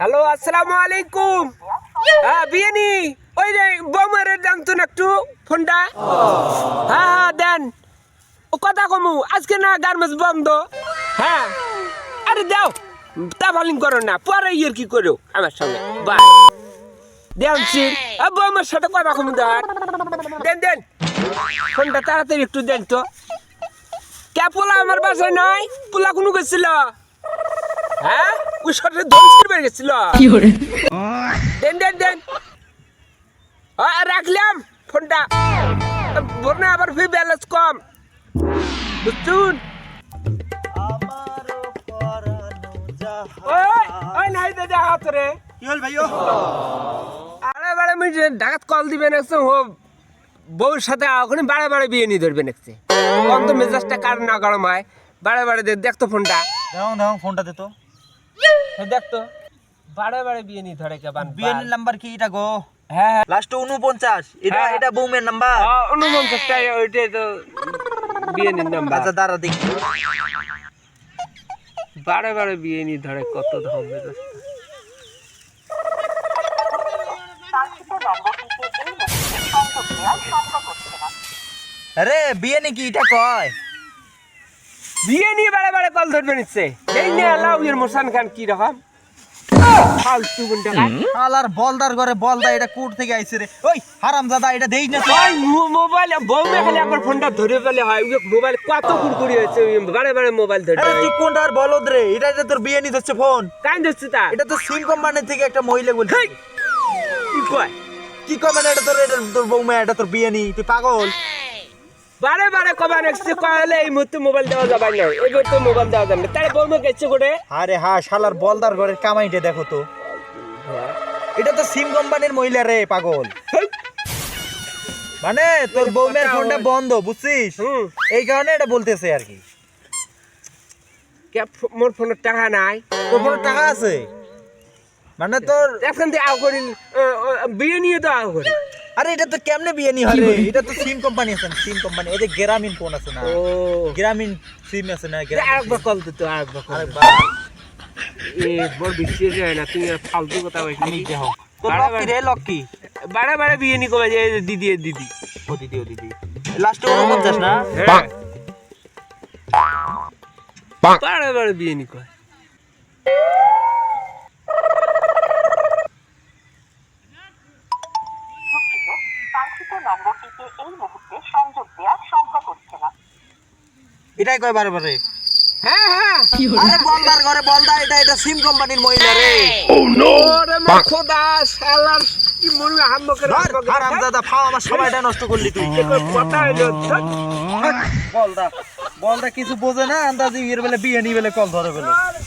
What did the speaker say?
Hello, আসসালামু আলাইকুম। হ্যাঁ বিয়ানি ওই রে বৌমারে দেন তো একটু ফোনটা। হ্যাঁ হ্যাঁ দেন। ও কথা কমু, আজকে না গার্মেন্টস বন্ধ। হ্যাঁ। আরে দাও, তা ভালিং করো না, পরে ইয়ের কি করো? আমার সঙ্গে, বাই। দেন সিন বৌমার সাথে কথা কমু দেন দেন। ফোনটা তাড়াতাড়ি একটু দেন তো। কে পোলা আমার বাসায় নাই? পোলা কোনো গেছিল? হ্যাঁ? ওই শরীরে গেছিল। দেন দেন দেন। আ, রাখলাম ফোনটা। বলনা আবার ফি ব্যালেন্স কম। বুঝছুন? ওই নাই কি হল আরে বারে মিটে ঢাকাত কল দিবেন বউর সাথে ওখানে বারে বারে বিয়ে নিয়ে কম তো মেজাজটা কার না গরম হয়? বারে বারে দে- দেখতো ফোনটা। দেখো দেখো ফোনটা দে তো। এ দেখতো বারে বারে বিয়ে নিয়ে ধরে কে বান বিএনএল নাম্বার কি এটা গো? হ্যাঁ হ্যাঁ। লাস্ট উনপঞ্চাশ এটা হ্যাঁ। এটা বৌমের নাম্বার অনুপঞ্চাশটা ওইটাই তো বিয়ে নিয়ে নাম্বার আচ্ছা দাঁড়া দেখি। বারে বারে বিয়ে নিয়ে ধরে কত মেজাজটা আরে বিয়ে নাকি এটা কয়? বিয়ে নিয়ে বারে বারে কল ধরবে নিচ্ছে। এই নিয়ে আল্লাহ এর মোসান খান কি রকম? ফালতু গুন্ডা। খান। আলার বলদার ঘরে বলদা এটা কোর্ট থেকে আইছে রে। ওই এটা দেই না ওই মোবাইল বউমে খালি একবার ফোনটা ধরে ফেলে হয়। ওই মোবাইল কত কুরকুরি হয়েছে বারে বারে মোবাইল ধরে আরে তুই কোনটা আর বলদ রে? এটা এটা তোর বিয়ে হচ্ছে ফোন। কান ধরছে তা? এটা তো সিম কোম্পানি থেকে একটা মহিলা বলছে! কি কয়? কি কয় মানে এটা তোর এটা তোর বৌমা এটা তোর বিয়ে নি তুই পাগল? বারে বারে কবা নেক্সট কয়লে এই মুহূর্তে মোবাইল দেওয়া যাবে না। এই মুহূর্তে মোবাইল দেওয়া যাবে না। তাই বউমে গেছে করে আরে হ্যাঁ শালার বলদার ঘরের কামাইটা দেখো তো। এটা তো সিম কোম্পানির মহিলা রে পাগল। মানে তোর বৌমের ফোনটা বন্ধ বুঝছিস? এই কারণে এটা বলতেছে আর কি। মোর ফোনের টাকা নাই। তোর ফোনে টাকা আছে? মানে তোর এখন দিয়ে আও করি বিয়ে নিয়ে তো আও করি আরে এটা তো কেমনে বিয়ে নি রে? এটা তো সিম কোম্পানি আছে সিম কোম্পানি। এই যে গ্রামীণ ফোন আছে না? ও। গ্রামীণ সিম আছে না? গ্রামীণ আরেকবার কল দিতে আরেকবার কল আরে দিতে। এ বড় বিশ্বাস হয় না তুমি ফালতু কথা বলছি। আমি দেহ লক্কি রে লক্কি বারে বারে বিয়ে নি কবে যে দিদি দিদি। ও দিদি ও দিদি। লাস্টে উনপঞ্চাশ না? হ্যাঁ। বারে বারে বিয়ে নি কয়। নম্বরটিতে এই মুহূর্তে সংযোগ দেওয়া সম্ভব হচ্ছে না। এটাই কয় বারে বারে? হ্যাঁ হ্যাঁ। আরে বলদার ঘরে বলদা এটা এটা সিম কোম্পানির মহিলা রে। ওরে মা খোদা শালার কি মনে হাম্মকে দাদা ফাও আমার সময়টা নষ্ট করলি তুই। কথা হইল বলদা বলদা কিছু বোঝে না আন্দাজি এর বেলে বিয়ে নি বেলে কল ধরে বেলে। আরে